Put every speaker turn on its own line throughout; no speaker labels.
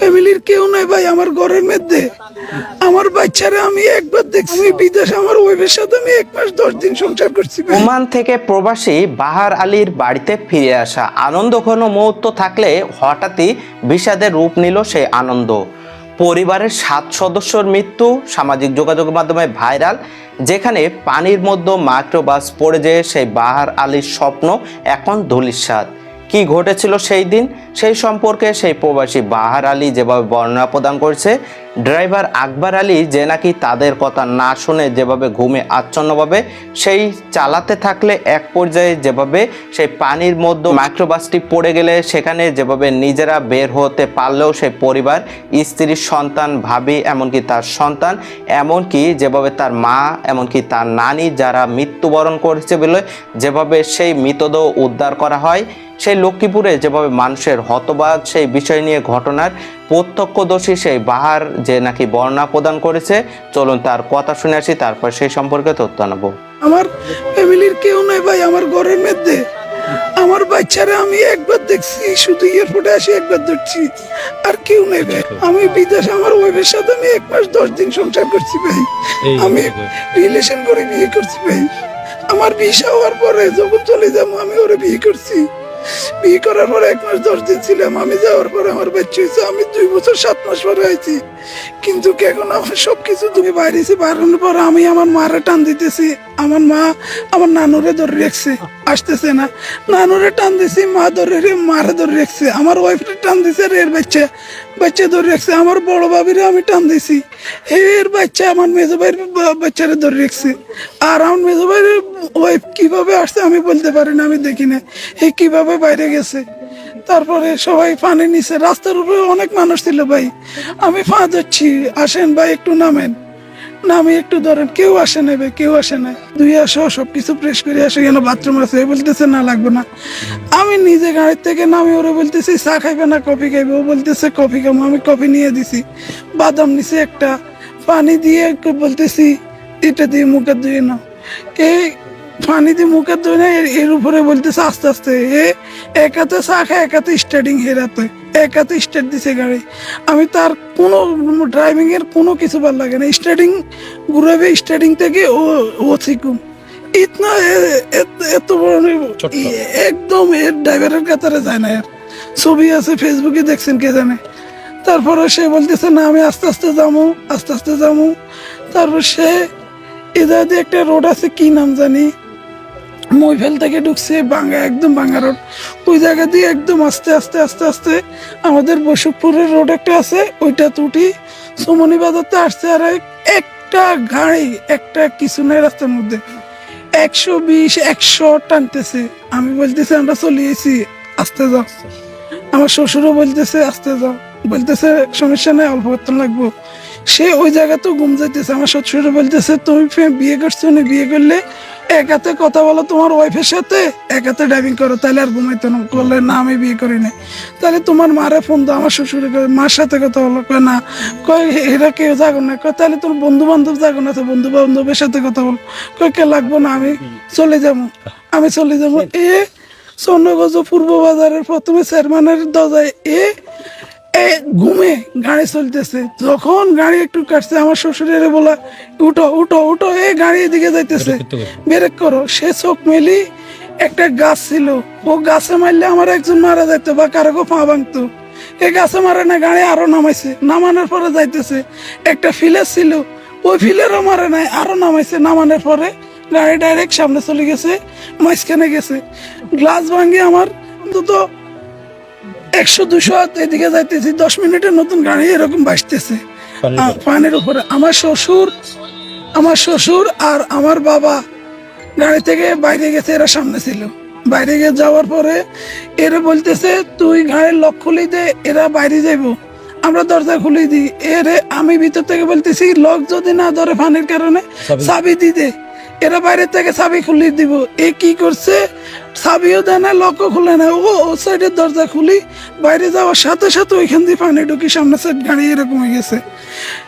ফ্যামিলির কেউ নাই ভাই, আমার ঘরের মধ্যে। আমার বাচ্চারা আমি একবার দেখছি। আমি বিদেশ, আমার ওয়েবের সাথে আমি এক মাস, দশ দিন সংসার করছি
ওমান থেকে প্রবাসী বাহার আলীর বাড়িতে ফিরে আসা আনন্দ ঘন মুহূর্ত থাকলে হঠাৎই বিষাদের রূপ নিল সেই আনন্দ। পরিবারের সাত সদস্যর মৃত্যু, সামাজিক যোগাযোগের মাধ্যমে ভাইরাল, যেখানে পানির মধ্যে মাইক্রোবাস পড়ে যেয়ে সেই বাহার আলীর স্বপ্ন এখন ধুলিস্বাদ কি ঘটেছিল সেই দিন? সেই সম্পর্কে সেই প্রবাসী বাহার আলী যেভাবে বর্ণনা প্রদান করেছে ড্রাইভার আকবর আলী যে নাকি তাদের কথা না শুনে যেভাবে ঘুমে আচ্ছন্নভাবে, সেই চালাতে থাকলে এক পর্যায়ে যেভাবে সেই পানির মধ্যে মাইক্রোবাসটি পড়ে গেলে, সেখানে যেভাবে নিজেরা বের হতে পারলেও সেই পরিবার স্ত্রীর সন্তান, ভাবি, এমনকি তার সন্তান, এমনকি যেভাবে তার মা, এমনকি তার নানি যারা মৃত্যুবরণ করেছে বলে যেভাবে সেই মৃতদেহ উদ্ধার করা হয়, সেই লক্ষ্মীপুরে যেভাবে মানুষের হতবাক, সেই বিষয় নিয়ে ঘটনার প্রত্যক্ষদর্শী সেই বাহার যে নাকি বর্ণনা প্রদান করেছে চলুন তার কথা শুনে আসি তারপর সেই সম্পর্কে তথ্য নেব
আমার ফ্যামিলির কেউ নাই ভাই আমার ঘরের মধ্যে। আমার বাচ্চারা আমি একবার দেখছি শুধু এয়ারপোর্টে আসি একবার ধরছি। আর কেউ নেই ভাই। আমি বিদেশ আমার ওয়েবের সাথে আমি এক মাস দশ দিন সংসার করছি ভাই। আমি রিলেশন করে বিয়ে করছি ভাই। আমার ভিসা হওয়ার পরে যখন চলে যাব আমি ওরে বিয়ে করছি। বিয়ে করার পরে এক মাস দশ দিন ছিলাম, আমি যাওয়ার পরে আমার বাচ্চা হয়েছে, আমি দুই বছর সাত মাস পরে আইছি। কিন্তু এখন আমার সবকিছু তুমি বাইরেছি বাড়ানোর পর আমি আমার মারা টান দিতেছি। আমার মা আমার নানুরে ধরে রাখছে, আসতেছে না। নানুরে টান দিছি, মা ধরে রে, মারে ধরে রাখছে। আমার ওয়াইফরে টান দিছে রে, এর বাচ্চা। বাচ্চা ধরে রাখছে, আমার বড় ভাবিরে আমি টান দিছি। এর বাচ্চা আমার মেজো ভাইয়ের বাচ্চারে ধরে রাখছে। আর আমার মেজো ভাইয়ের ওয়াইফ কীভাবে আসছে আমি বলতে পারি না, আমি দেখি না। এই কীভাবে বাইরে গেছে। তারপরে সবাই পানি নিছে। রাস্তার উপরে অনেক মানুষ ছিল ভাই। আমি ফা যাচ্ছি আসেন ভাই, একটু নামেন। নামি একটু ধরেন, কেউ আসে না ভাই, কেউ আসে না দুই আসো, সবকিছু প্রেস করে আসে, কেন বাথরুম আছে? বলতেছে, না, লাগবে না। আমি নিজে গাড়ির থেকে নামি, ওরে বলতেছি, চা খাইবে না, কফি খাইবে? ও বলতেছে, কফি খাব, আমি কফি নিয়ে দিছি। বাদাম নিছে একটা, পানি দিয়ে বলতেছি, এটা দিয়ে মুখে ধুয়ে নাও। এই পানি দিয়ে মুখে ধুয়ে না, এর- উপরে বলতেছে, আস্তে আস্তে, এ, একাতে চা খায়, একাতে স্টার্টিং হেরাতে একাতে স্টার্ট দিছে গাড়ি। আমি তার কোনো ড্রাইভিংয়ের কোনো কিছু ভালো লাগে না। স্টার্টিং ঘুরাবে স্টার্টিং থেকে ও ও শিখুম ইতনা এত- বড় একদম এর ড্রাইভারের কাতারে যায় না এর। ছবি আছে ফেসবুকে দেখছেন কে জানে। তারপরে সে বলতেছে না আমি আস্তে আস্তে যাব আস্তে আস্তে যাব। তারপর সে এদের দিয়ে একটা রোড আছে কি নাম জানি? মইফেল থেকে ঢুকছে বাঙ্গা একদম বাঙ্গা রোড। ওই জায়গা দিয়ে একদম আস্তে আস্তে আস্তে আস্তে আমাদের বৈশকপুরের রোড একটা আছে, ওইটা তুটি সুমনি বাজারতে আসছে আর একটা গাড়ি, একটা কিছু নাই রাস্তার মধ্যে। একশো বিশ, একশো টানতেছে। আমি বলতেছি, আমরা চলে এসেছি, আস্তে যাও। আমার শ্বশুরও বলতেছে, আস্তে যাও। বলতেছে, সমস্যা নাই, অল্প করতে লাগবো। সে ওই জায়গা তো ঘুম যাইতেছে, আমার শ্বশুরও বলতেছে, তুমি বিয়ে করছ না? বিয়ে করলে এক হাতে কথা বলো তোমার ওয়াইফের সাথে এক হাতে ড্রাইভিং করো, তাহলে আর ঘুমাইতো না। বললে, না, আমি বিয়ে করি না তাহলে তোমার মারে ফোন দাও, আমার শ্বশুরে মার সাথে কথা বলো। কয়, না। কয়, এরা কেউ যাগো না। কয়, তাহলে তোর বন্ধু বান্ধব যাগো না, তো বন্ধু বান্ধবের সাথে কথা বল। কয়, কে লাগবো না, আমি চলে যাব, আমি চলে যাব। এ স্বর্ণগঞ্জ পূর্ব বাজারের প্রথমে চেয়ারম্যানের দরজায় এ এ ঘুমে গাড়ি চলতেছে। যখন গাড়ি একটু কাটছে আমার শ্বশুরের বলা উঠো উঠো উঠো এ গাড়ি এদিকে যাইতেছে। ব্রেক করো। সে চোখ মেলি একটা গাছ ছিল। ও গাছে মারলে আমার একজন মারা যাইতো বা কারও পা ভাঙতো। এ গাছে মারে না গাড়ি আরও নামাইছে। নামানোর পরে যাইতেছে একটা ফিলার ছিল। ওই ফিলেরও মারে নাই আরও নামাইছে। নামানোর পরে গাড়ি ডাইরেক্ট সামনে চলে গেছে মাঝখানে গেছে। গ্লাস ভাঙে আমার অন্তত একশো দুশো এদিকে যাইতেছি দশ মিনিটের নতুন গাড়ি এরকম বাসতেছে পানির উপরে। আমার শ্বশুর আমার শ্বশুর আর আমার বাবা গাড়ি থেকে বাইরে গেছে এরা সামনে ছিল। বাইরে গিয়ে যাওয়ার পরে এরা বলতেছে তুই গাড়ির লক খুলি দে এরা বাইরে যাইব। আমরা দরজা খুলে দিই। এরে আমি ভিতর থেকে বলতেছি লক যদি না ধরে পানির কারণে চাবি দি দে। এরা বাইরে থেকে চাবি খুলি দিব। এ কি করছে? চাবিও দেয় না, লকও খুলে না। ও ও সাইডের দরজা খুলি, বাইরে যাওয়ার সাথে সাথে ওইখান দিয়ে পানি ঢুকি, সামনে সাইড গাড়ি এরকম হয়ে গেছে।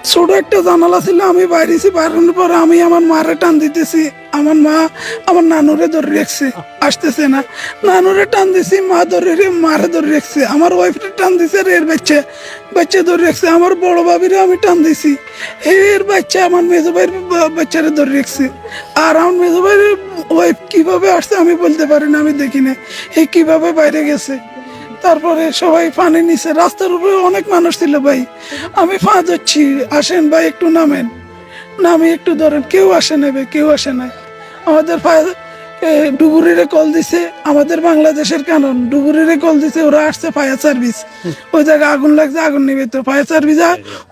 ছোট একটা জানালা ছিল, আমি বাইরেছি বাইরের পরে আমি আমার মারে টান দিতেছি। আমার মা আমার নানুরে ধরে রেখছে, আসতেছে না। নানুরে টান দিছি, মা ধরে রে- মারে ধরে রেখছে। আমার ওয়াইফরে টান দিছে রে এর বাচ্চা বাচ্চা ধরে রেখছে। আমার বড় বাবিরে আমি টান দিছি। এর বাচ্চা আমার মেজো ভাইয়ের বাচ্চারে ধরে রেখছে। আর আমার মেজো ভাইয়ের ওয়াইফ কীভাবে আসছে আমি বলতে পারি না, আমি দেখি না এই কীভাবে বাইরে গেছে? তারপরে সবাই পানি নিচে রাস্তার উপরে অনেক মানুষ ছিল ভাই। আমি ফা যাচ্ছি আসেন ভাই, একটু নামেন। নামি একটু ধরেন, কেউ আসে নেবে কেউ আসে না আমাদের ফায়ার ডুবুরিরে কল দিছে, আমাদের বাংলাদেশের কানন। ডুবুরিরে কল দিছে, ওরা আসছে ফায়ার সার্ভিস। ওই জায়গায় আগুন লাগছে, আগুন নিবে তো। ফায়ার সার্ভিস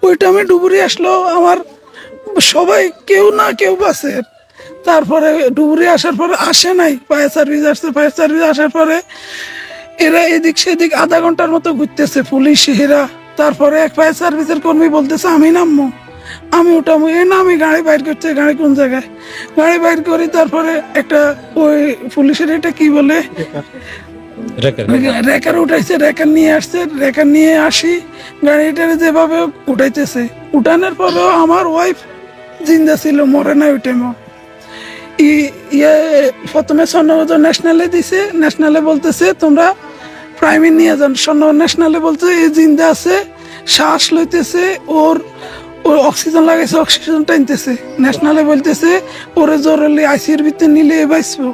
ওই টাইমে ডুবুরি আসলো, আমার সবাই কেউ না কেউ বাসে তারপরে ডুবুরি আসার পরে আসে নাই। ফায়ার সার্ভিস আসছে, ফায়ার সার্ভিস আসার পরে এরা এদিক সেদিক আধা ঘণ্টার মতো ঘুরতেছে পুলিশ এরা তারপরে এক ফায়ার সার্ভিসের কর্মী বলতেছে আমি নামবো। আমি ওটামো এ না আমি গাড়ি বাইর করছে গাড়ি কোন জায়গায়? গাড়ি বাইর করি তারপরে একটা ওই পুলিশের এটা কি বলে? রেকার। উঠাইছে রেকার নিয়ে আসছে রেকার নিয়ে আসি। গাড়িটারে যেভাবে উঠাইতেছে। উঠানোর পরেও আমার ওয়াইফ জিন্দা ছিল মরে না ওই টাইমও ই- ইয়ে প্রথমে স্বর্ণগত ন্যাশনালে দিছে ন্যাশনালে বলতেছে তোমরা প্রাইমে নিয়ে যান। স্বর্ণ ন্যাশনালে বলছে, এই জিন্দা আছে, শ্বাস লইতেছে, ওর ওর অক্সিজেন লাগাইছে অক্সিজেন টানতেছে। ন্যাশনালে বলতেছে, ওরে জরুরি আইসির ভিতরে নিলে এ বাঁচবো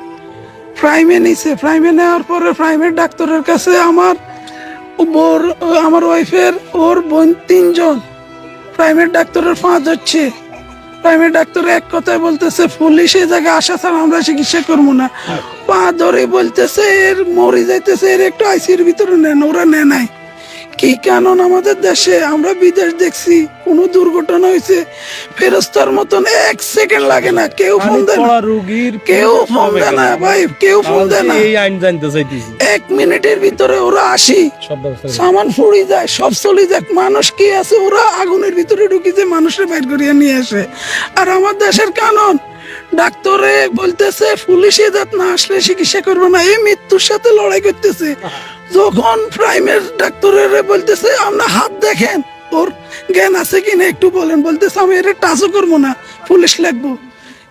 প্রাইমে নিছে। প্রাইমে নেওয়ার পরে প্রাইমের ডাক্তারের কাছে আমার বোর আমার ওয়াইফের ওর বোন তিনজন। প্রাইভেট ডাক্তারের পাঁচ হচ্ছে। প্রাইভেট ডাক্তার এক কথায় বলতেছে পুলিশ এই জায়গায় আসা ছাড়া আমরা চিকিৎসা করব না। পা ধরে বলতেছে এর মরে যাইতেছে এর একটু আইসির ভিতরে নেন ওরা নেয় নাই। কি কারণ আমাদের দেশে? আমরা বিদেশ দেখছি কোনো দুর্ঘটনা হয়েছে। ফেরস্তার মতন এক সেকেন্ড লাগে না কেউ ফোন দেয় না।
রোগীর
কেউ ফোন দেয় না ভাই কেউ ফোন দেয় না।
এই আইন জানতে চাইতেছি।
এক মিনিটের ভিতরে ওরা আসি। সামান ফুড়ি যায় সব চলে যাক মানুষ কি আছে? ওরা আগুনের ভিতরে ঢুকিছে মানুষের বাইর করিয়ে নিয়ে আসে। আর আমার দেশের কানন ডাক্তারে বলতেছে পুলিশে যাত না আসলে চিকিৎসা করবে না। এই মৃত্যুর সাথে লড়াই করতেছে। যখন প্রাইমের ডাক্তারের বলতেছে আপনার হাত দেখেন ওর জ্ঞান আছে কিনা একটু বলেন। বলতেছে, আমি এটা টাচও করব না, পুলিশ লাগবো।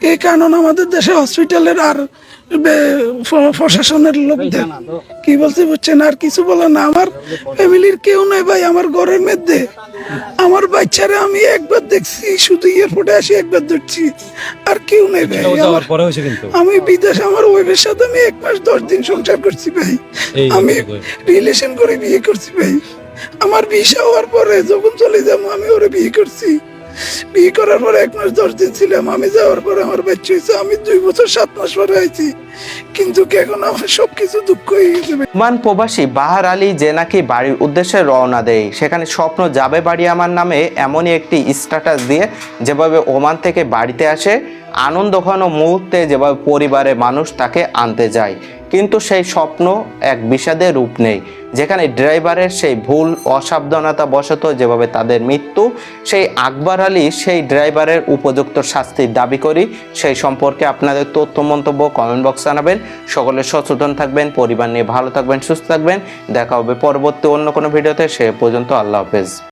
এই কারণ আমাদের দেশে হসপিটালের আর প্রশাসনের লোকদের কি বলছে বুঝছেন? আর কিছু বলে না আমার ফ্যামিলির কেউ নাই ভাই আমার ঘরের মধ্যে। আমার বাচ্চারা আমি একবার দেখছি শুধু এয়ারপোর্টে আসি একবার ধরছি। আর কেউ নেই ভাই আমি বিদেশ আমার ওয়েবের সাথে আমি এক মাস দশ দিন সংসার করছি ভাই। আমি রিলেশন করে বিয়ে করছি ভাই। আমার ভিসা হওয়ার পরে যখন চলে যাব আমি ওরে বিয়ে করছি। বিয়ে করার পরে এক মাস দশ দিন ছিলাম, আমি যাওয়ার পরে আমার বাচ্চা হয়েছে, আমি দুই বছর সাত মাস পরে আইছি কিন্তু এখন আমার সবকিছু দুঃখ হয়ে গেছে।
ওমান প্রবাসী বাহার আলী যে নাকি বাড়ির উদ্দেশ্যে রওনা দেয়, সেখানে স্বপ্ন যাবে বাড়ি আমার নামে এমনই একটি স্ট্যাটাস দিয়ে যেভাবে ওমান থেকে বাড়িতে আসে, আনন্দ ঘন মুহূর্তে যেভাবে পরিবারের মানুষ তাকে আনতে যায় কিন্তু সেই স্বপ্ন এক বিষাদে রূপ নেই। যেখানে ড্রাইভারের সেই ভুল, অসাবধানতা বশত যেভাবে তাদের মৃত্যু, সেই আকবর আলী সেই ড্রাইভারের উপযুক্ত শাস্তির দাবি করি। সেই সম্পর্কে আপনাদের তথ্য, মন্তব্য কমেন্ট বক্স জানাবেন। সকলে সচেতন থাকবেন, পরিবার নিয়ে ভালো থাকবেন, সুস্থ থাকবেন। দেখা হবে পরবর্তী অন্য কোনো ভিডিওতে। সে পর্যন্ত আল্লাহ হাফেজ।